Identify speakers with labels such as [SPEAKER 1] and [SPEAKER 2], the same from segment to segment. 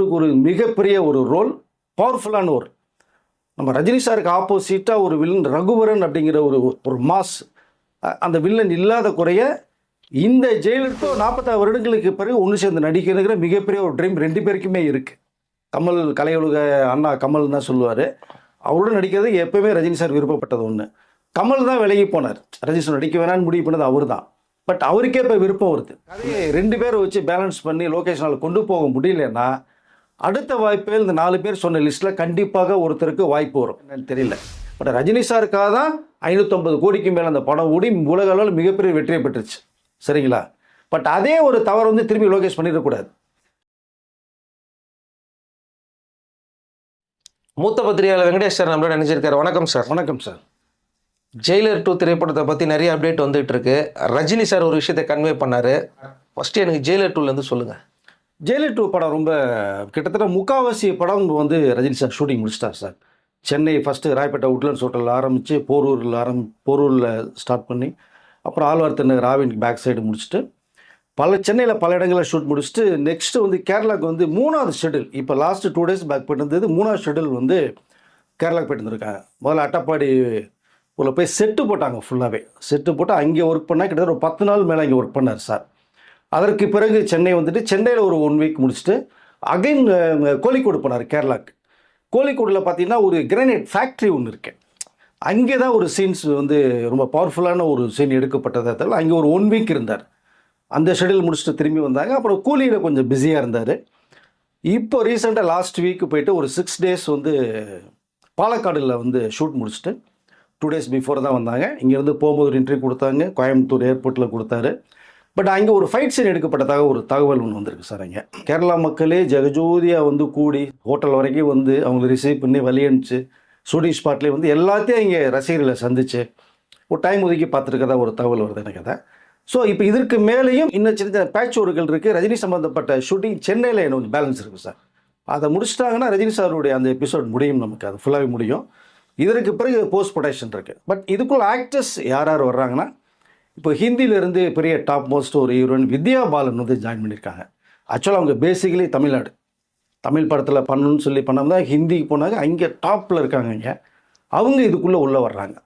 [SPEAKER 1] அவருக்கு ஒரு மிகப்பெரிய ஒரு ரோல் பவர்ஃபுல்லான ஒரு நம்ம ரஜினி சாருக்கு ஆப்போசிட்டாக ஒரு வில்லன் ரகுவரன் அப்படிங்கிற ஒரு ஒரு மாஸ் அந்த வில்லன் இல்லாத குறைய இந்த ஜெயலலிதா நாற்பத்தாறு வருடங்களுக்கு பிறகு ஒன்று சேர்ந்து நடிக்கிறதுங்கிற மிகப்பெரிய ஒரு ட்ரீம் ரெண்டு பேருக்குமே இருக்குது கமல் கலையுலக அண்ணா கமல் தான் சொல்லுவார். அவரோட நடிக்கிறது எப்போவுமே ரஜினி சார் விருப்பப்பட்டது ஒன்று கமல் தான் விலகி போனார். ரஜினி சார் நடிக்க வேணாம்னு முடிவு பண்ணது அவர் தான் பட் அவருக்கே இப்போ விருப்பம் வருது. அதே ரெண்டு பேரை வச்சு பேலன்ஸ் பண்ணி லொக்கேஷனில் கொண்டு போக முடியலன்னா அடுத்த வாய்ப்பு இந்த நாலு பேர் சொன்ன லிஸ்ட்டில் கண்டிப்பாக ஒருத்தருக்கு வாய்ப்பு வரும். என்னன்னு தெரியல. பட் ரஜினி சாருக்காக தான் ஐநூற்றம்பது கோடிக்கு மேலே அந்த படம் ஓடி உலக அளவில் மிகப்பெரிய வெற்றியை பெற்றுச்சு. சரிங்களா? பட் அதே ஒரு தவறு வந்து திரும்பி லோகேஷ் பண்ணிடக்கூடாது
[SPEAKER 2] மூத்த பத்திரிகையாளர் வெங்கடேஷ் சார் நம்மளோட நினைச்சிருக்காரு வணக்கம் சார்.
[SPEAKER 1] வணக்கம் சார்.
[SPEAKER 2] ஜெயிலர் டூ திரைப்படத்தை பற்றி நிறைய அப்டேட் வந்துட்டு இருக்கு. ரஜினி சார் ஒரு விஷயத்தை கன்வே பண்ணாரு. ஃபர்ஸ்ட் எனக்கு ஜெயிலர் டூலேருந்து சொல்லுங்க.
[SPEAKER 1] ஜெயிலர் டூ படம் ரொம்ப கிட்டத்தட்ட முக்காவாசி படம் வந்து Rajini sir shooting முடிச்சிட்டார் sir. Chennai first Royapettah Woodlands ஹோட்டலில் ஆரம்பித்து போரூரில் ஆரம் போரூரில் ஸ்டார்ட் பண்ணி அப்புறம் ஆழ்வார் திருநகர் ராவின் பேக் சைடு முடிச்சுட்டு பல சென்னையில் பல இடங்களில் ஷூட் முடிச்சுட்டு நெக்ஸ்ட்டு வந்து கேரளாவுக்கு வந்து மூணாவது ஷெடியூல் இப்போ லாஸ்ட்டு டூ டேஸ் பேக் போயிட்டு மூணாவது ஷெடியூல் வந்து கேரளாவுக்கு போயிட்டு இருந்திருக்காங்க முதல்ல அட்டப்பாடி உள்ள போய் செட்டு போட்டாங்க ஃபுல்லாகவே செட்டு போட்டு அங்கே ஒர்க் பண்ணால் கிட்டத்தட்ட ஒரு பத்து நாள் மேலே அங்கே ஒர்க் பண்ணார் சார். அதற்கு பிறகு சென்னை வந்துட்டு சென்னையில் ஒரு ஒன் வீக் முடிச்சுட்டு அகைன் கோழிக்கோடு போனார் கேரளாக்கு. கோழிக்கோடில் பார்த்தீங்கன்னா ஒரு கிரானைட் ஃபேக்ட்ரி ஒன்று இருக்கு. அங்கே தான் ஒரு சீன்ஸ் வந்து ரொம்ப பவர்ஃபுல்லான ஒரு சீன் எடுக்கப்பட்டதாக தவிர அங்கே ஒரு ஒன் வீக் இருந்தார். அந்த ஷெடியூல் முடிச்சுட்டு திரும்பி வந்தாங்க. அப்புறம் கூலியில் கொஞ்சம் பிஸியாக இருந்தார். இப்போ ரீசெண்டாக லாஸ்ட் வீக் போயிட்டு ஒரு சிக்ஸ் டேஸ் வந்து பாலக்காடில் வந்து ஷூட் முடிச்சுட்டு டூ டேஸ் பிஃபோர் தான் வந்தாங்க. இங்கேருந்து போகும்போது ஒரு இன்டர்வியூ கொடுத்தாங்க. கோயம்புத்தூர் ஏர்போர்ட்டில் கொடுத்தாரு. பட் அங்கே ஒரு ஃபைட் சீன் எடுக்கப்பட்டதாக ஒரு தகவல் ஒன்று வந்திருக்கு சார் அங்கே. கேரளா மக்களே ஜெகஜோதியாக வந்து கூடி ஹோட்டல் வரைக்கும் வந்து அவங்களை ரிசீவ் பண்ணி வழியனுச்சு ஷூட்டிங் ஸ்பாட்லேயே வந்து எல்லாத்தையும் இங்கே ரசிகர்களை சந்திச்சு ஒரு டைம் ஒதுக்கி பார்த்துருக்கதா ஒரு தகவல் வருது எனக்கு அதை. ஸோ இப்போ இதற்கு மேலேயும் இன்னும் சின்ன சின்ன பேட்ச் ஒர்க்குகள் இருக்குது ரஜினி சம்மந்தப்பட்ட ஷூட்டிங் சென்னையில் என்ன கொஞ்சம் பேலன்ஸ் இருக்குது சார். அதை முடிச்சிட்டாங்கன்னா ரஜினி சாருடைய அந்த எபிசோட் முடியும் நமக்கு. அது ஃபுல்லாகவே முடியும். இதற்கு பிறகு போஸ்ட் ப்ரொடக்ஷன் இருக்குது பட் இதுக்குள்ள ஆக்டர்ஸ் யார் யார் வர்றாங்கன்னா இப்போ ஹிந்தியிலேருந்து பெரிய டாப் மோஸ்ட் ஒரு ஹீரோயின் வித்யா பாலன் வந்து ஜாயின் பண்ணியிருக்காங்க. ஆக்சுவலாக அவங்க பேசிக்கலி தமிழ்நாடு. தமிழ் படத்தில் பண்ணணும்னு சொல்லி பண்ணாமல் தான் ஹிந்திக்கு போனாங்க. அங்கே டாப்பில் இருக்காங்க இங்கே. அவங்க இதுக்குள்ளே உள்ளே வர்றாங்க.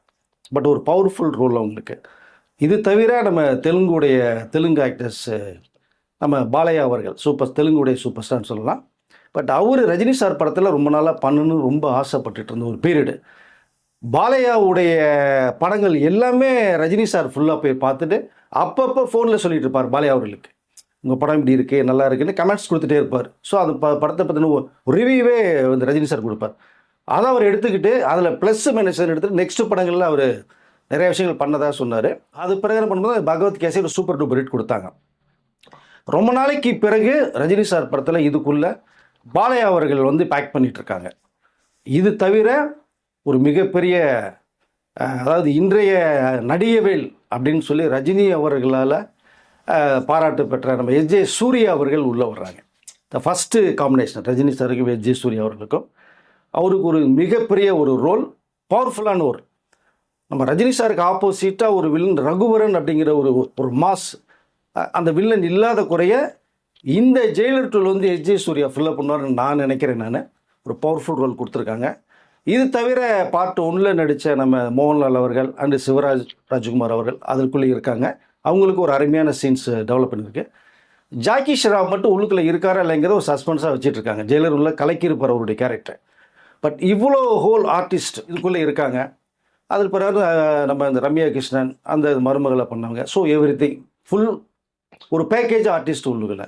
[SPEAKER 1] பட் ஒரு பவர்ஃபுல் ரோல் அவங்களுக்கு. இது தவிர நம்ம தெலுங்குடைய தெலுங்கு ஆக்டர்ஸ் நம்ம பாலையா அவர்கள் சூப்பர் தெலுங்குடைய சூப்பர் ஸ்டார்னு சொல்லலாம். பட் அவர் ரஜினி சார் படத்தில் ரொம்ப நாளாக பண்ணணும்னு ரொம்ப ஆசைப்பட்டுட்டு இருந்த ஒரு பீரியடு பாலையாவுடைய படங்கள் எல்லாமே ரஜினி சார் ஃபுல்லாக போய் பார்த்துட்டு அப்பப்போ ஃபோனில் சொல்லிட்டு இருப்பார் பாலையா அவர்களுக்கு. உங்கள் படம் இப்படி இருக்குது நல்லா இருக்குன்னு கமெண்ட்ஸ் கொடுத்துட்டே இருப்பார். ஸோ அது ப படத்தை பற்றின ஒரு ரிவ்யூவே வந்து ரஜினி சார் கொடுப்பார். அதை அவர் எடுத்துக்கிட்டு அதில் ப்ளஸ் மைனஸ் எடுத்துகிட்டு நெக்ஸ்ட் படங்களில் அவர் நிறைய விஷயங்கள் பண்ணதாக சொன்னார். அது பிறகு என்ன பண்ணும்போது பகவத் கேசே ஒரு சூப்பர் டூப்பர் ஹிட் கொடுத்தாங்க. ரொம்ப நாளைக்கு பிறகு ரஜினி சார் படத்தில் இதுக்குள்ளே பாலையா அவர்கள் வந்து பேக் பண்ணிகிட்ருக்காங்க இது தவிர ஒரு மிகப்பெரிய அதாவது இன்றைய நடிகவேல் அப்படின்னு சொல்லி ரஜினி அவர்களால் பாராட்டு பெற்ற நம்ம எஸ் ஜே சூர்யா அவர்கள் உள்ளே வர்றாங்க. த ஃபஸ்ட்டு காம்பினேஷன் ரஜினி சாருக்கும் எஸ் ஜே சூர்யா அவர்களுக்கும். அவருக்கு ஒரு மிகப்பெரிய ஒரு ரோல் பவர்ஃபுல்லான ஒரு நம்ம ரஜினி சாருக்கு ஆப்போசிட்டாக ஒரு வில்லன் ரகுவரன் அப்படிங்கிற ஒரு ஒரு மாஸ் அந்த வில்லன் இல்லாத குறைய இந்த ஜெயிலர் டூல் வந்து S J Suryah fill up பண்ணுவார்னு நான் நினைக்கிறேன் நான். ஒரு பவர்ஃபுல் ரோல் கொடுத்துருக்காங்க. இது தவிர பார்ட் ஒன்றில் நடித்த நம்ம மோகன்லால் அவர்கள் அண்டு சிவராஜ் ராஜ்குமார் அவர்கள் அதற்குள்ளே இருக்காங்க. அவங்களுக்கு ஒரு அருமையான சீன்ஸ் டெவலப் பண்ணியிருக்கு. ஜாக்கி ஷெராப் மட்டும் உள்ளுக்குள்ளே இருக்காரா இல்லைங்கிறத ஒரு சஸ்பென்ஸாக வச்சுட்டு இருக்காங்க. ஜெயிலர் உள்ள கலக்கியிருப்பார் அவருடைய கேரக்டர் பட் இவ்வளோ ஹோல் ஆர்டிஸ்ட் இதுக்குள்ளே இருக்காங்க. அதுக்கு பிறகு நம்ம இந்த ரம்யா கிருஷ்ணன் அந்த மருமகளை பண்ணவங்க. ஸோ எவ்ரி திங் ஃபுல் ஒரு பேக்கேஜ் ஆர்டிஸ்ட் உள்ளுக்குள்ள.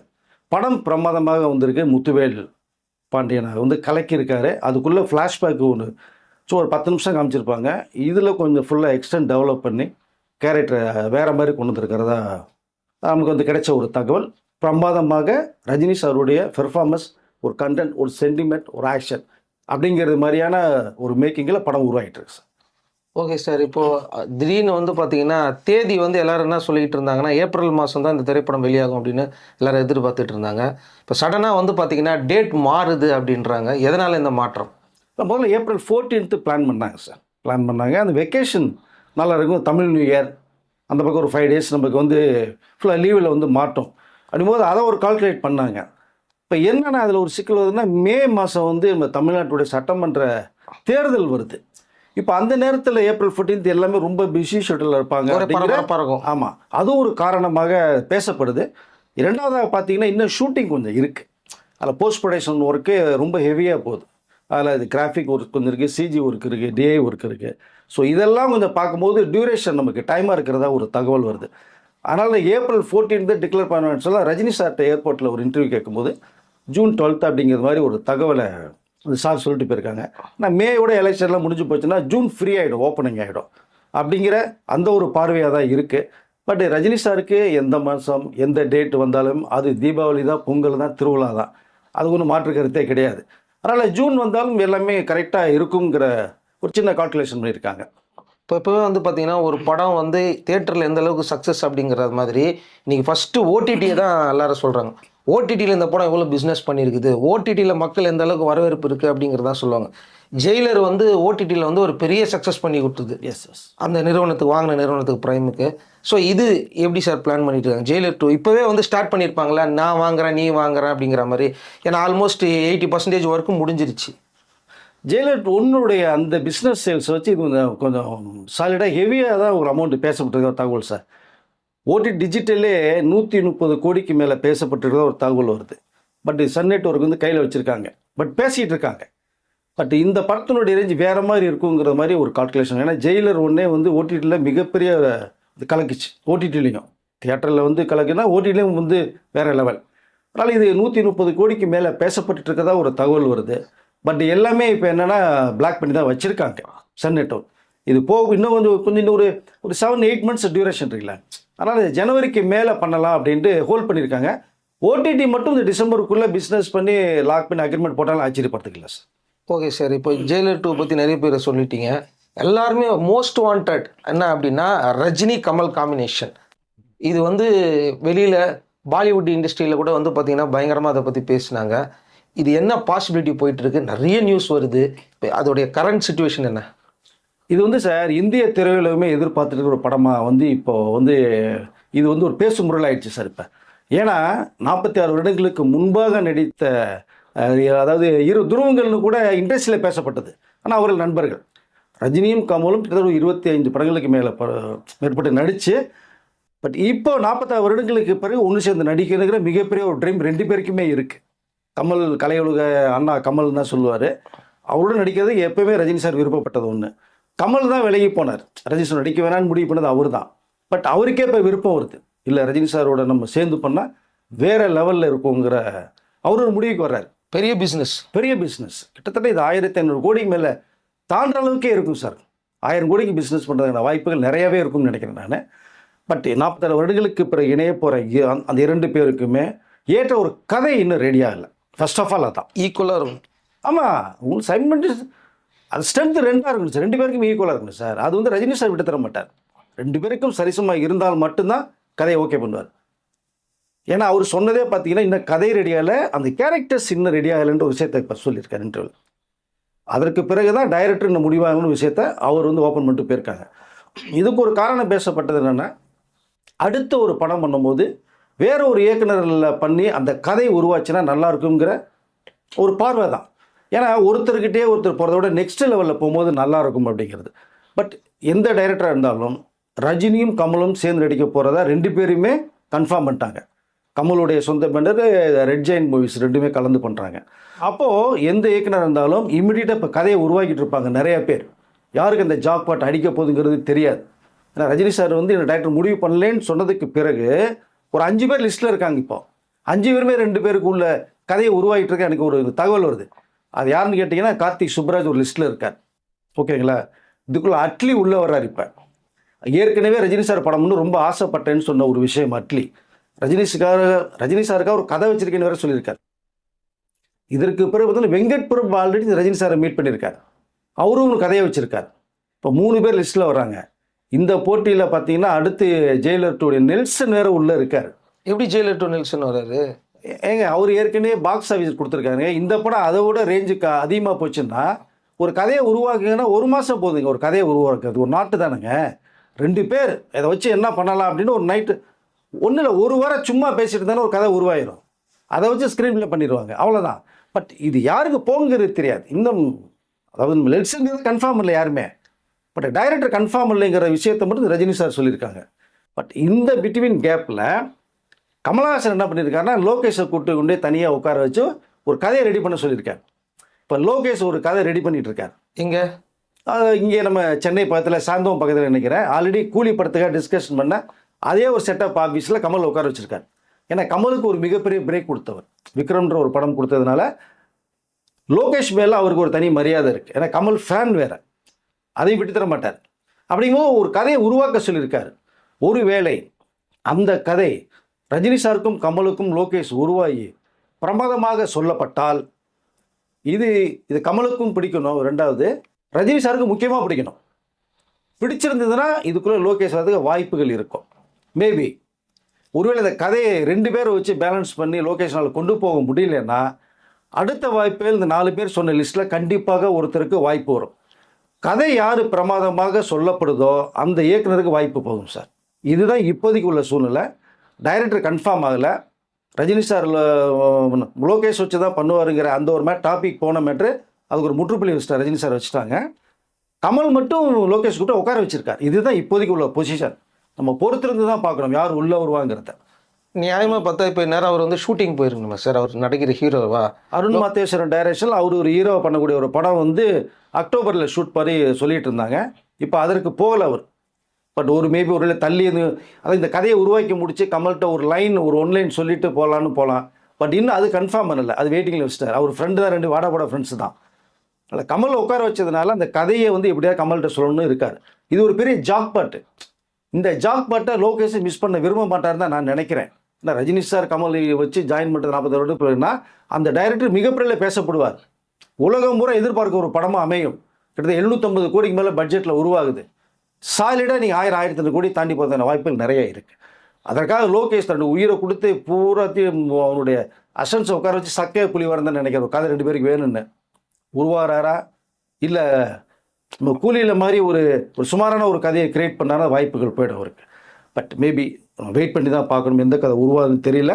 [SPEAKER 1] படம் பிரமாதமாக வந்திருக்கு. முத்துவேல் பாண்டியனை வந்து கலக்கியிருக்காரு. அதுக்குள்ளே ஃப்ளாஷ்பேக் ஒன்று ஸோ ஒரு பத்து நிமிஷம் காமிச்சிருப்பாங்க. இதில் கொஞ்சம் ஃபுல்லாக எக்ஸ்டென்ட் டெவலப் பண்ணி கேரக்டரை வேறு மாதிரி கொண்டு வந்திருக்கிறதா நமக்கு வந்து கிடைச்ச ஒரு தகவல். பிரமாதமாக ரஜினி சாருடைய பெர்ஃபார்மன்ஸ் ஒரு கண்டென்ட் ஒரு சென்டிமெண்ட் ஒரு ஆக்ஷன் அப்படிங்கிறது மாதிரியான ஒரு மேக்கிங்கில் படம் உருவாகிட்டு இருக்கு சார்
[SPEAKER 2] ஓகே சார் இப்போ திடீர்னு வந்து பார்த்தீங்கன்னா தேதி வந்து எல்லாரும் என்ன சொல்லிட்டு இருந்தாங்கன்னா ஏப்ரல் மாதம் தான் இந்த திரைப்படம் வெளியாகும் அப்படின்னு எல்லாரும் எதிர்பார்த்துட்டு இருந்தாங்க. இப்போ சடனாக வந்து பார்த்தீங்கன்னா டேட் மாறுது அப்படின்றாங்க. எதனால் இந்த மாற்றம்?
[SPEAKER 1] முதல்ல ஏப்ரல் ஃபோர்டீன்த்து பிளான் பண்ணாங்க சார். பிளான் பண்ணாங்க. அந்த வெக்கேஷன் நல்லா இருக்கும் தமிழ் நியூ இயர் அந்த பக்கம் ஒரு ஃபைவ் டேஸ் நமக்கு வந்து ஃபுல்லாக லீவில் வந்து மாட்டோம். அப்படிங்கும்போது அதை ஒரு கால்குலேட் பண்ணாங்க. இப்போ என்னென்னா அதில் ஒரு சிக்கல் வருதுன்னா மே மாதம் வந்து நம்ம தமிழ்நாட்டுடைய சட்டமன்ற தேர்தல் வருது. இப்போ அந்த நேரத்தில் ஏப்ரல் 14th எல்லாமே ரொம்ப பிஸி ஷெட்யூலில் இருப்பாங்க
[SPEAKER 2] இருக்கும்.
[SPEAKER 1] ஆமாம் அதுவும் ஒரு காரணமாக பேசப்படுது. இரண்டாவதாக பார்த்தீங்கன்னா இன்னும் ஷூட்டிங் கொஞ்சம் இருக்குது அதில் போஸ்ட் ப்ரொடக்ஷன் ஒர்க்கு ரொம்ப ஹெவியாக போகுது. அதில் இது கிராஃபிக் ஒர்க் கொஞ்சம் இருக்குது சிஜி ஒர்க் இருக்குது டிஐ ஒர்க் இருக்குது ஸோ இதெல்லாம் கொஞ்சம் பார்க்கும்போது டியூரேஷன் நமக்கு டைமாக இருக்கிறதா ஒரு தகவல் வருது. அதனால் ஏப்ரல் 14th டிக்ளேர் பண்ணுவேன்னு சொல்ல ரஜினி சார்ட்ட ஏர்போர்ட்டில் ஒரு இன்டர்வியூ கேட்கும்போது ஜூன் டுவெல்த் அப்படிங்கிற மாதிரி ஒரு தகவலை சார் சொல்லிட்டு போயிருக்காங்க. ஆனால் மேயோட எலெக்ஷன்லாம் முடிஞ்சு போச்சுன்னா ஜூன் ஃப்ரீ ஆகிடும் ஓப்பனிங் ஆகிடும் அப்படிங்கிற அந்த ஒரு பார்வையாக தான் இருக்குது பட் ரஜினி சாருக்கு எந்த மாதம் எந்த டேட் வந்தாலும் அது தீபாவளி தான் பொங்கல் தான் திருவிழா தான். அது ஒன்றும் மாற்று கருத்தே கிடையாது. அதனால் ஜூன் வந்தாலும் எல்லாமே கரெக்டாக இருக்குங்கிற ஒரு சின்ன கால்குலேஷன் பண்ணியிருக்காங்க.
[SPEAKER 2] இப்போ இப்போவே வந்து பார்த்தீங்கன்னா ஒரு படம் வந்து தேட்டரில் எந்த அளவுக்கு சக்ஸஸ் அப்படிங்கிறது மாதிரி இன்றைக்கி ஃபஸ்ட்டு ஓடிடியை தான் எல்லாரும் சொல்கிறாங்க ஓடிடியில் இந்த படம் எவ்வளோ பிஸ்னஸ் பண்ணியிருக்குது? ஓடிடியில் மக்கள் எந்த அளவுக்கு வரவேற்பு இருக்குது அப்படிங்கிறதா சொல்லுவாங்க. ஜெயிலர் வந்து ஓடிடியில் வந்து ஒரு பெரிய சக்ஸஸ் பண்ணி கொடுத்தது.
[SPEAKER 1] எஸ் எஸ்
[SPEAKER 2] அந்த நிறுவனத்துக்கு வாங்கின நிறுவனத்துக்கு ப்ரைமுக்கு ஸோ இது எப்படி சார் பிளான் பண்ணிட்டு இருக்காங்க? ஜெயிலர் டூ இப்போவே வந்து ஸ்டார்ட் பண்ணியிருப்பாங்களா நான் வாங்குறேன் நீ வாங்குறேன் அப்படிங்கிற மாதிரி. ஏன்னா ஆல்மோஸ்ட் எயிட்டி பர்சன்டேஜ் ஒர்க்கும் முடிஞ்சிருச்சு.
[SPEAKER 1] ஜெயலலிதா ஒன்னுடைய அந்த பிஸ்னஸ் சேல்ஸ் வச்சு கொஞ்சம் கொஞ்சம் சாலிடாக ஹெவியாக தான் ஒரு அமௌண்ட் பேசப்பட்டிருக்க தகவல் சார் ஓடி டிஜிட்டலே நூற்றி முப்பது கோடிக்கு மேலே பேசப்பட்டிருக்க ஒரு தகவல் வருது. பட் சன் நெட்ஒர்க் வந்து கையில் வச்சுருக்காங்க. பட் பேசிகிட்டு இருக்காங்க. பட் இந்த படத்தினுடைய ரேஞ்ச் வேறு மாதிரி இருக்குங்கிற மாதிரி ஒரு கால்குலேஷன் ஏன்னா ஜெயிலர் ஒன்றே வந்து ஓடிடியில் மிகப்பெரிய இது கலக்குச்சு. ஓடிடிலையும். தியேட்டரில் வந்து கலக்குனா ஓடிடிலையும் வந்து வேறு லெவல் அதனால் இது நூற்றி முப்பது கோடிக்கு மேலே பேசப்பட்டு இருக்கதா ஒரு தகவல் வருது. பட் எல்லாமே இப்போ என்னென்னா பிளாக் பண்ணி தான் வச்சுருக்காங்க. சன் நெட்ஒர்க் இது போக இன்னும் கொஞ்சம் கொஞ்சம் இன்னும் ஒரு ஒரு செவன் எயிட் மந்த்ஸ் டியூரேஷன் இருக்குல்ல. அதனால் ஜனவரிக்கு மேலே பண்ணலாம் அப்படின்ட்டு ஹோல்ட் பண்ணியிருக்காங்க. ஓடிடி மட்டும் இந்த டிசம்பருக்குள்ளே பிஸ்னஸ் பண்ணி லாக் பண்ணி அக்ரிமெண்ட் போட்டாலும் ஆச்சரியப்படுத்திக்கல சார்
[SPEAKER 2] ஓகே சார் இப்போ ஜெயிலர் டூ பற்றி நிறைய பேர் சொல்லிட்டீங்க. எல்லாருமே மோஸ்ட் வாண்டட் என்ன அப்படின்னா ரஜினி கமல் காம்பினேஷன் இது வந்து வெளியில் பாலிவுட் இண்டஸ்ட்ரியில் கூட வந்து பார்த்திங்கன்னா பயங்கரமாக அதை பற்றி பேசினாங்க. இது என்ன பாசிபிலிட்டி போயிட்டுருக்கு நிறைய நியூஸ் வருது. இப்போ அதோடைய கரண்ட் சுச்சுவேஷன் என்ன?
[SPEAKER 1] இது வந்து சார் இந்திய திரையுலகமே எதிர்பார்த்துட்டு இருக்கிற ஒரு படமாக வந்து இப்போ வந்து இது வந்து ஒரு பேசும் முரலாயிடுச்சு சார் இப்போ. ஏன்னா நாற்பத்தி ஆறு வருடங்களுக்கு முன்பாக நடித்த அதாவது இரு துருவங்கள்னு கூட இண்டஸ்ட்ரியில் பேசப்பட்டது. ஆனால் அவர்கள் நண்பர்கள். ரஜினியும் கமலும் கிட்டத்தட்ட இருபத்தி ஐந்து படங்களுக்கு மேலே மேற்பட்டு நடித்து பட் இப்போ நாற்பத்தாறு வருடங்களுக்கு பிறகு ஒன்று சேர்ந்து நடிக்கிறதுங்கிற மிகப்பெரிய ஒரு ட்ரீம் ரெண்டு பேருக்குமே இருக்குது கமல் கலையுலக அண்ணா கமல் தான் சொல்லுவார். அவரோட நடிக்கிறது எப்போயுமே ரஜினி சார் விருப்பப்பட்டது ஒன்று கமல் தான் விலகி போனார். ரஜினி சார் நடிக்க வேணாம்னு முடிவு பண்ணது அவர் தான் பட் அவருக்கே இப்போ விருப்பம் வருது. இல்லை ரஜினி சாரோட நம்ம சேர்ந்து பண்ணால் வேற லெவலில் இருக்குங்கிற அவர் ஒரு முடிவுக்கு வர்றாரு.
[SPEAKER 2] பெரிய பிஸ்னஸ்
[SPEAKER 1] பெரிய பிஸ்னஸ் கிட்டத்தட்ட இது ஆயிரத்தி ஐநூறு கோடிக்கு மேலே தாண்டுற அளவுக்கே இருக்கும் சார். ஆயிரம் கோடிக்கு பிஸ்னஸ் பண்ணுறதுக்கான வாய்ப்புகள் நிறையவே இருக்கும்னு நினைக்கிறேன் நான். பட் நாற்பத்தாறு வருடங்களுக்கு பிறகு இணைய போகிற அந்த இரண்டு பேருக்குமே ஏற்ற ஒரு கதை இன்னும் ரெடி ஆகலை. ஃபர்ஸ்ட் ஆஃப் ஆல் அதான்.
[SPEAKER 2] ஈக்குவலாக இருக்கும்.
[SPEAKER 1] ஆமாம் உங்களுக்கு சைன்மெண்ட் அது ஸ்ட்ரென்த் ரெண்டாக இருக்கணும் சார். ரெண்டு பேருக்கும் ஈக்குவலாக இருக்கணும் சார். அது வந்து ரஜினி சார் விட்டு தர மாட்டார். ரெண்டு பேருக்கும் சரிசமாக இருந்தால் மட்டும்தான் கதையை ஓகே பண்ணுவார். ஏன்னா அவர் சொன்னதே பார்த்தீங்கன்னா இன்னும் கதை ரெடி அந்த கேரக்டர்ஸ் இன்னும் ரெடி ஆகலைன்ற ஒரு விஷயத்தை இப்போ சொல்லியிருக்கார் இன்டர்வியூ அதற்கு பிறகு தான் டைரக்டர் இந்த முடிவாகணும்னு விஷயத்த அவர் வந்து ஓப்பன் பண்ணிட்டு போயிருக்காங்க. இதுக்கு ஒரு காரணம் பேசப்பட்டது என்னென்னா அடுத்த ஒரு படம் பண்ணும்போது வேற ஒரு இயக்குனரில் பண்ணி அந்த கதை உருவாச்சுன்னா நல்லா இருக்குங்கிற ஒரு பார்வை தான். ஏன்னா ஒருத்தர்கிட்டே ஒருத்தர் போகிறத விட நெக்ஸ்ட் லெவலில் போகும்போது நல்லா இருக்கும் அப்படிங்கிறது. பட் எந்த டைரக்டராக இருந்தாலும் ரஜினியும் கமலும் சேர்ந்து நடிக்க போகிறதா ரெண்டு பேருமே கன்ஃபார்ம் பண்ணிட்டாங்க. கமலுடைய சொந்த பெண்டர் ரெட் ஜெயின் மூவிஸ் ரெண்டுமே கலந்து பண்ணுறாங்க அப்போது எந்த இயக்குனர் இருந்தாலும் இம்மிடியட்டாக இப்போ கதையை உருவாக்கிட்டு இருப்பாங்க நிறையா பேர். யாருக்கு அந்த ஜாக் பாட் அடிக்க போகுதுங்கிறது தெரியாது. ஏன்னா ரஜினி சார் வந்து என்ன டைரக்டர் முடிவு பண்ணலேன்னு சொன்னதுக்கு பிறகு ஒரு அஞ்சு பேர் லிஸ்ட்டில் இருக்காங்க இப்போ. அஞ்சு பேருமே ரெண்டு பேருக்கு உள்ள கதையை உருவாகிட்டு இருக்க எனக்கு ஒரு தகவல் வருது. அது யாருன்னு கேட்டிங்கன்னா கார்த்திக் சுப்ராஜ் ஒரு லிஸ்ட்டில் இருக்கார். ஓகேங்களா? இதுக்குள்ளே அட்லி உள்ளே வர்றார் இப்போ. ஏற்கனவே ரஜினி சார் படம்னு ரொம்ப ஆசைப்பட்டேன்னு சொன்ன ஒரு விஷயம் அட்லி. ரஜினி ரஜினி சாருக்காக ஒரு கதை வச்சிருக்கேன்னு வேற சொல்லியிருக்கார். இதற்கு பிறகு வந்து வெங்கட் பிரபு ஆல்ரெடி ரஜினி சாரை மீட் பண்ணியிருக்கார். அவரும் ஒரு கதையை வச்சுருக்கார். இப்போ மூணு பேர் லிஸ்ட்டில் வராங்க இந்த போட்டியில் பார்த்தீங்கன்னா அடுத்து ஜெயிலர் டூடைய நெல்சன் வேறு உள்ளே இருக்கார்.
[SPEAKER 2] எப்படி ஜெயிலர் டூ நெல்சன் வராரு
[SPEAKER 1] ஏங்க அவர் ஏற்கனவே பாக்ஸ் ஆஃபீஸ் கொடுத்துருக்காருங்க. இந்த படம் அதை விட ரேஞ்சுக்கு அதிகமாக போச்சுன்னா ஒரு கதையை உருவாக்குங்கன்னா ஒரு மாதம் போகுதுங்க ஒரு கதையை உருவாக்குறது. ஒரு நாட்டு தானுங்க. ரெண்டு பேர் இதை வச்சு என்ன பண்ணலாம் அப்படின்னு ஒரு நைட்டு ஒன்றும் இல்லை ஒரு வாரம் சும்மா பேசிட்டு தானே ஒரு கதை உருவாயிரும். அதை வச்சு ஸ்க்ரீனில் பண்ணிடுவாங்க. அவ்வளோதான் பட் இது யாருக்கு போங்கிறது தெரியாது. இன்னும் அதாவது லெட்ஸுங்கிறது கன்ஃபார்ம் இல்லை யாருமே. பட் டைரக்டர் கன்ஃபார்ம் இல்லைங்கிற விஷயத்தை மட்டும் ரஜினி சார் சொல்லியிருக்காங்க. பட் இந்த பிட்வீன் கேப்பில் கமலஹாசன் என்ன பண்ணியிருக்காருன்னா லோகேஷை கூட்டு கொண்டே தனியாக உட்கார வச்சு ஒரு கதையை ரெடி பண்ண சொல்லியிருக்காரு. இப்போ லோகேஷ் ஒரு கதை ரெடி பண்ணிட்டு இருக்காரு
[SPEAKER 2] இங்க
[SPEAKER 1] அது இங்கே நம்ம சென்னை பக்கத்தில் சாந்தோம் பக்கத்தில் நினைக்கிறேன். ஆல்ரெடி கூலி படத்துக்காக டிஸ்கஷன் பண்ண அதே ஒரு செட்டப் ஆஃபீஸில் கமல் உட்கார வச்சிருக்காரு. ஏன்னா கமலுக்கு ஒரு மிகப்பெரிய பிரேக் கொடுத்தவர். விக்ரம்ன்ற ஒரு படம் கொடுத்ததுனால லோகேஷ் மேலே அவருக்கு ஒரு தனி மரியாதை இருக்குது ஏன்னா கமல் ஃபேன் வேற. அதையும் விட்டு தர மாட்டார். அப்படிங்கும்போது ஒரு கதையை உருவாக்க சொல்லியிருக்காரு. ஒருவேளை அந்த கதை ரஜினி சாருக்கும் கமலுக்கும் லோகேஷ் உருவாகி பிரமாதமாக சொல்லப்பட்டால் இது இது கமலுக்கும் பிடிக்கணும் ரெண்டாவது ரஜினி சாருக்கு முக்கியமாக பிடிக்கணும். பிடிச்சிருந்ததுன்னா இதுக்குள்ளே லோகேஷ் வரதுக்கு வாய்ப்புகள் இருக்கும். மேபி ஒருவேளை இந்த கதையை ரெண்டு பேரை வச்சு பேலன்ஸ் பண்ணி லோகேஷனால் கொண்டு போக முடியலன்னா அடுத்த வாய்ப்பில் இந்த நாலு பேர் சொன்ன லிஸ்ட்டில் கண்டிப்பாக ஒருத்தருக்கு வாய்ப்பு வரும். கதை யார் பிரமாதமாக சொல்லப்படுதோ அந்த இயக்குனருக்கு வாய்ப்பு போகும் சார். இதுதான் இப்போதைக்கு உள்ள சூழ்நிலை. டைரக்டர் கன்ஃபார்ம் ஆகலை. ரஜினி சார் லோகேஷ் வச்சு தான் பண்ணுவாருங்கிற அந்த ஒரு மேட் டாபிக் போன மேட்ரு அதுக்கு ஒரு முற்றுப்புள்ளி வச்சுட்டார் ரஜினி சார் வச்சுட்டாங்க. கமல் மட்டும் லோகேஷ் கிட்ட உட்கார வச்சிருக்கார். இதுதான் இப்போதைக்கு உள்ள பொசிஷன் நம்ம பொறுத்திருந்து தான் பார்க்கணும். யார் உள்ள வருவாங்கிறத.
[SPEAKER 2] நியாயமா பார்த்தா இப்போ நேரம் அவர் வந்து ஷூட்டிங் போயிருக்கணுமா சார் அவர் நடிக்கிற ஹீரோவா
[SPEAKER 1] அருண் மாத்தேஸ்வரன் டைரக்ஷனில் அவர் ஒரு ஹீரோவை பண்ணக்கூடிய ஒரு படம் வந்து அக்டோபரில் ஷூட் பண்ணி சொல்லிட்டு இருந்தாங்க. இப்போ அதற்கு போகல அவர். பட் ஒரு மேபி ஒரு தள்ளி அதான் அதாவது இந்த கதையை உருவாக்கி முடிச்சு கமல்கிட்ட ஒரு லைன் ஒரு ஒன்லைன் சொல்லிட்டு போகலான்னு போகலாம் பட் இன்னும் அது கன்ஃபார்ம் பண்ணல. அது வெயிட்டிங்கில் வச்சுட்டார் அவர் ஃப்ரெண்டு தான் ரெண்டு வாடா போட ஃப்ரெண்ட்ஸ் தான். அதில் கமல் உட்கார வச்சதுனால அந்த கதையை வந்து எப்படியா கமல்கிட்ட சொல்லணும்னு இருக்கார். இது ஒரு பெரிய ஜாக் பாட்டு இந்த ஜாக் பாட்டை லோகேஷ் மிஸ் பண்ண விரும்ப மாட்டாருன்னு தான் நான் நினைக்கிறேன். இந்த ரஜினி சார் கமல் வச்சு ஜாயின் பண்ணுறது நாற்பது வருடத்துக்குள்ளா அந்த டைரக்டர் மிகப்பெரிய பேசப்படுவார். உலகம் பூரா எதிர்பார்க்க ஒரு படமாக அமையும். கிட்டத்தட்ட எழுநூற்றம்பது கோடிக்கு மேலே பட்ஜெட்டில் உருவாகுது. சாலிடாக நீங்கள் ஆயிரம் ஆயிரத்தி ஐநூறு கோடி தாண்டி போகிறதான வாய்ப்புகள் நிறைய இருக்குது அதற்காக லோகேஷ் தன்னுடைய உயிரை கொடுத்து பூராத்தையும் அவனுடைய அசன்ஸை உட்கார வச்சு சக்கைய புலி வரந்தேன்னு நினைக்கிற ஒரு கதை ரெண்டு பேருக்கு வேணும்னு. உருவாகிறாரா இல்லை நம்ம கூலியில் மாதிரி ஒரு ஒரு சுமாரான ஒரு கதையை கிரியேட் பண்ணாலும் வாய்ப்புகள் போயிடும் அவருக்கு. பட் மேபி வெயிட் பண்ணி தான் பார்க்கணும். எந்த கதை உருவாகுதுன்னு தெரியல.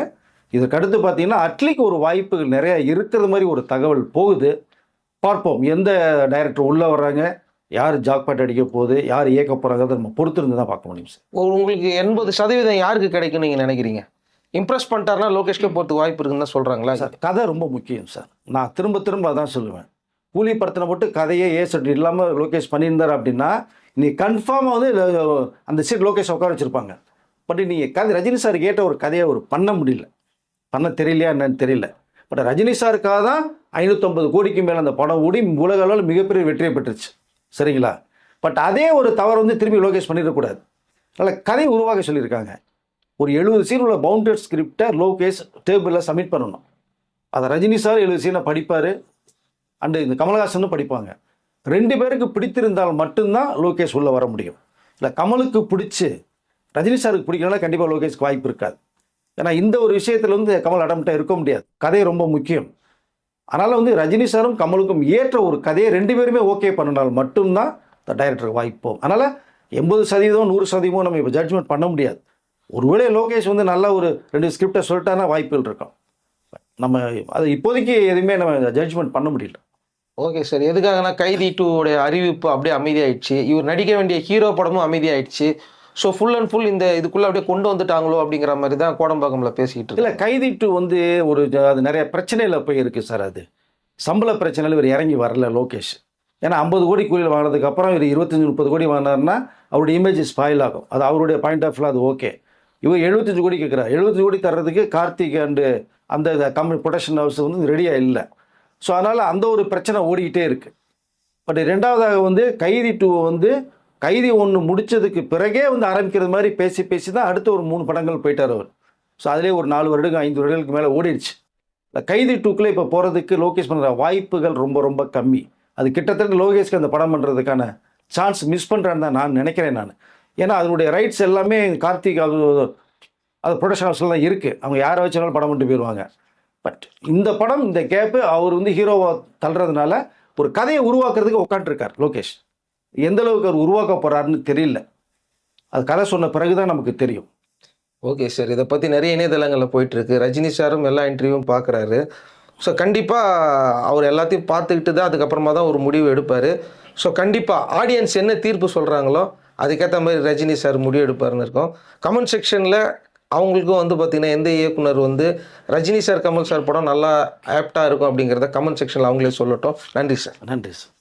[SPEAKER 1] இதற்கு அடுத்து பார்த்தீங்கன்னா அட்லிக்கு ஒரு வாய்ப்புகள் நிறையா இருக்கிறது மாதிரி ஒரு தகவல் போகுது. பார்ப்போம். எந்த டைரக்டர் உள்ளே வர்றாங்க? யார் ஜாக்பாட் அடிக்க போகுது யார் இயக்க போகிறாங்கிறத நம்ம பொறுத்திருந்து தான் பார்க்க முடியும் சார்.
[SPEAKER 2] உங்களுக்கு எண்பது சதவீதம் யாருக்கு கிடைக்கும் நீங்க நினைக்கிறீங்க? இம்ப்ரெஸ் பண்ணிட்டாருன்னா லோகேஷ்கே போகிறதுக்கு வாய்ப்பு இருக்குன்னு தான் சொல்றாங்களா?
[SPEAKER 1] சார் கதை ரொம்ப முக்கியம் சார். நான் திரும்ப திரும்ப அதான் சொல்லுவேன். கூலி படத்தில் மட்டும் கதையே ஏ செட் இல்லாமல் லோகேஷ் பண்ணியிருந்தார் அப்படின்னா நீ கன்ஃபார்மாக வந்து அந்த சீட் லோகேஷ் உட்கார வச்சுருப்பாங்க. பட் நீங்கள் கதை ரஜினி சார் கேட்ட ஒரு கதையை ஒரு பண்ண முடியல. பண்ண தெரியலையா என்னன்னு தெரியல. பட் ரஜினி சாருக்காக தான் ஐநூற்றம்பது கோடிக்கு மேலே அந்த படம் ஓடி உலக அளவில் மிகப்பெரிய வெற்றியை பெற்றுச்சு. சரிங்களா? பட் அதே ஒரு தவறு வந்து திரும்பி லோகேஷ் பண்ணிடக்கூடாது அதனால் கதை உருவாக சொல்லியிருக்காங்க. ஒரு எழுபது சீன் உள்ள பவுண்டட் ஸ்கிரிப்டை லோகேஷ் டேபிளில் சப்மிட் பண்ணணும். அதை ரஜினி சார் எழுபது சீனை படிப்பார். அண்டு இந்த கமலஹாசனும் படிப்பாங்க. ரெண்டு பேருக்கு பிடித்திருந்தால் மட்டும்தான் லோகேஷ் உள்ளே வர முடியும். இல்லை கமலுக்கு பிடிச்சி ரஜினி சாருக்கு பிடிக்கலனா கண்டிப்பாக லோகேஷ்க்கு வாய்ப்பு இருக்காது. ஏன்னா இந்த ஒரு விஷயத்தில் வந்து கமல் அடம்கிட்ட இருக்க முடியாது. கதை ரொம்ப முக்கியம். அதனால் வந்து ரஜினி சாரும் கமலுக்கும் ஏற்ற ஒரு கதையை ரெண்டு பேருமே ஓகே பண்ணினால் மட்டும்தான் இந்த டைரக்டருக்கு வாய்ப்போம் அதனால் எண்பது சதவீதம் நூறு சதவீதம் நம்ம இப்போ ஜட்ஜ்மெண்ட் பண்ண முடியாது. ஒருவேளை லோகேஷ் வந்து நல்ல ஒரு ரெண்டு ஸ்கிரிப்டை சொல்லிட்டானா வாய்ப்புகள் இருக்கும். நம்ம அது இப்போதைக்கு எதுவுமே நம்ம ஜட்ஜ்மெண்ட் பண்ண முடியல.
[SPEAKER 2] ஓகே சார் எதுக்காகனா கைதி டூ உடைய அறிவிப்பு அப்படியே அமைதியாயிடுச்சு. இவர் நடிக்க வேண்டிய ஹீரோ படமும் அமைதியாயிடுச்சு. ஸோ ஃபுல் அண்ட் ஃபுல் இந்த இதுக்குள்ள அப்படியே கொண்டு வந்துட்டாங்களோ அப்படிங்கிற மாதிரி தான் கோடம்பாக்கம்ல பேசிக்கிட்டு இருக்கு
[SPEAKER 1] இல்லை கைதி டூ வந்து ஒரு அது நிறைய பிரச்சனையில் போய் இருக்குது சார் அது. சம்பள பிரச்சனையில் இவர் இறங்கி வரல லோகேஷ். ஏன்னா ஐம்பது கோடி கூலியில் வாங்கினதுக்கு அப்புறம் இவர் இருபத்தஞ்சி முப்பது கோடி வாங்கினாருன்னா அவருடைய இமேஜ் ஸ்பாயில் ஆகும். அது அவருடைய பாயிண்ட் ஆஃப் அது ஓகே இவர் எழுபத்தஞ்சு கோடி கேட்குறாரு எழுபத்தஞ்சு கோடி தர்றதுக்கு கார்த்திக் அண்டு அந்த கம்பெனி ப்ரொடக்ஷன் ஹவுஸ் வந்து ரெடியாக இல்லை. ஸோ அதனால் அந்த ஒரு பிரச்சனை ஓடிக்கிட்டே இருக்குது பட் ரெண்டாவதாக வந்து கைதி டூ வந்து கைதி ஒன்று முடித்ததுக்கு பிறகே வந்து ஆரம்பிக்கிறது மாதிரி பேசி பேசி தான் அடுத்த ஒரு மூணு படங்கள் போயிட்டார் அவர். ஸோ அதிலே ஒரு நாலு வருடங்கள் ஐந்து வருடங்களுக்கு மேலே ஓடிடுச்சு. இந்த கைதி டூக்கில் இப்போ போகிறதுக்கு லோகேஷ் பண்ணுற வாய்ப்புகள் ரொம்ப ரொம்ப கம்மி. அது கிட்டத்தட்ட லோகேஷ்க்கு அந்த படம் பண்ணுறதுக்கான சான்ஸ் மிஸ் பண்ணுறான்னு தான் நான் நினைக்கிறேன் நான். ஏன்னா அதனுடைய ரைட்ஸ் எல்லாமே கார்த்திக் அது அது ப்ரொடக்ஷன் ஹவுஸில் தான் இருக்குது அவங்க யாரை வச்சாலும் படம் மட்டும் போயிடுவாங்க பட் இந்த படம் இந்த கேப்பு அவர் வந்து ஹீரோவை தள்ளுறதுனால ஒரு கதையை உருவாக்குறதுக்கு உட்காந்துருக்கார் லோகேஷ். எந்த அளவுக்கு அவர் உருவாக்க போகிறாருன்னு தெரியல. அது கதை சொன்ன பிறகு தான் நமக்கு தெரியும்.
[SPEAKER 2] Okay sir. இதை பற்றி நிறைய இணையதளங்களில் போயிட்டுருக்கு. ரஜினி சாரும் எல்லா இன்டர்வியூவும் பார்க்குறாரு ஸோ கண்டிப்பாக அவர் எல்லாத்தையும் பார்த்துக்கிட்டு தான் அதுக்கப்புறமா தான் ஒரு முடிவு எடுப்பார். ஸோ கண்டிப்பாக ஆடியன்ஸ் என்ன தீர்ப்பு சொல்கிறாங்களோ அதுக்கேற்ற மாதிரி ரஜினி சார் முடிவு எடுப்பாருன்னு இருக்கோம். கமெண்ட் செக்ஷனில் அவங்களுக்கும் வந்து பார்த்திங்கன்னா எந்த இயக்குனர் வந்து ரஜினி சார் கமல் சார் படம் நல்லா ஆப்டாக இருக்கும் அப்படிங்கிறத கமெண்ட் செக்ஷனில் அவங்களே சொல்லட்டும். நன்றி சார்.
[SPEAKER 1] நன்றி சார்.